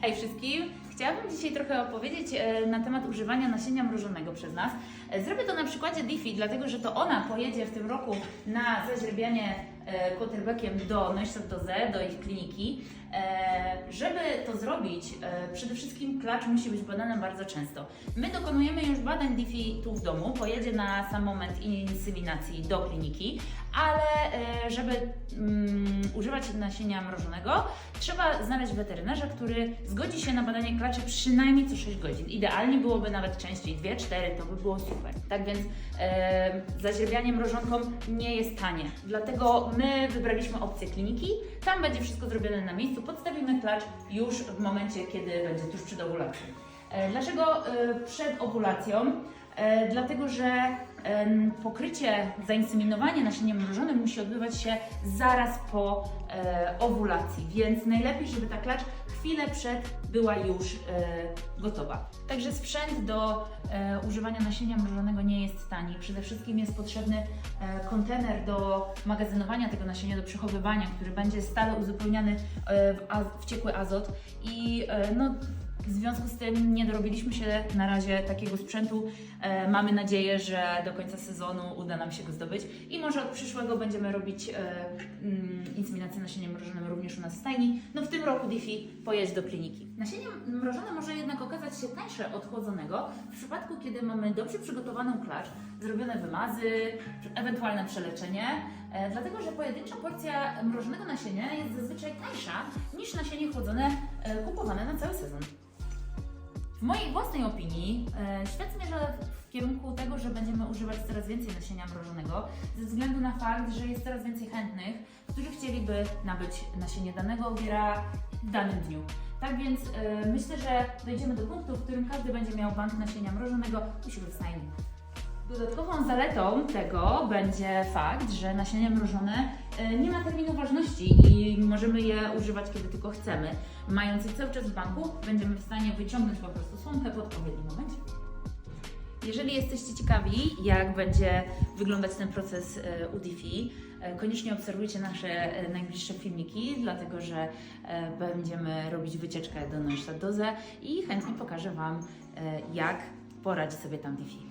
Hej wszystkim! Chciałabym dzisiaj trochę opowiedzieć e, na temat używania nasienia mrożonego przez nas. E, Zrobię to na przykładzie Diffie, dlatego że to ona pojedzie w tym roku na zaźrebianie quarterbackiem do Neustadt do Z, do ich kliniki. E, Żeby to zrobić, e, przede wszystkim klacz musi być badany bardzo często. My dokonujemy już badań Diffie tu w domu, pojedzie na sam moment inseminacji do kliniki, ale e, żeby mm, używać nasienia mrożonego, trzeba znaleźć weterynarza, który zgodzi się na badanie klaczy przynajmniej co 6 godzin. Idealnie byłoby nawet częściej 2-4, to by było super. Tak więc e, mrożonką nie jest tanie. Dlatego my wybraliśmy opcję kliniki. Tam będzie wszystko zrobione na miejscu. Podstawimy klacz już w momencie, kiedy będzie tuż przed ovulacją. E, dlaczego e, przed ovulacją? E, dlatego, że pokrycie, zainseminowanie nasieniem mrożonym musi odbywać się zaraz po e, owulacji, więc najlepiej, żeby ta klacz chwilę przed była już e, gotowa. Także sprzęt do e, używania nasienia mrożonego nie jest tani. Przede wszystkim jest potrzebny kontener do magazynowania tego nasienia, do przechowywania, który będzie stale uzupełniany w, az- w ciekły azot i no, w związku z tym nie dorobiliśmy się na razie takiego sprzętu. E, mamy nadzieję, że do końca sezonu uda nam się go zdobyć i może od przyszłego będziemy robić e, mm, inseminację nasieniem mrożonym również u nas w stajni. No w tym roku Diffie pojedź do kliniki. Nasienie mrożone może jednak okazać się tańsze od chłodzonego w przypadku, kiedy mamy dobrze przygotowaną klacz, zrobione wymazy, ewentualne przeleczenie, e, dlatego że pojedyncza porcja mrożonego nasienia jest zazwyczaj tańsza niż nasienie chłodzone e, kupowane na cały sezon. W mojej własnej opinii e, świat zmierza w kierunku tego, że będziemy używać coraz więcej nasienia mrożonego, ze względu na fakt, że jest coraz więcej chętnych, którzy chcieliby nabyć nasienie danego owiera w danym dniu. Tak więc e, myślę, że dojdziemy do punktu, w którym każdy będzie miał bank nasienia mrożonego u siebie w stajni. Dodatkową zaletą tego będzie fakt, że nasienie mrożone e, nie ma terminu ważności i możemy je używać kiedy tylko chcemy. Mając je cały czas w banku, będziemy w stanie wyciągnąć po prostu słomkę po odpowiednim momencie. Jeżeli jesteście ciekawi, jak będzie wyglądać ten proces e, u Diffie, e, koniecznie obserwujcie nasze najbliższe filmiki, dlatego że będziemy robić wycieczkę do Neustadt Doze i chętnie pokażę Wam, jak poradzi sobie tam Diffie.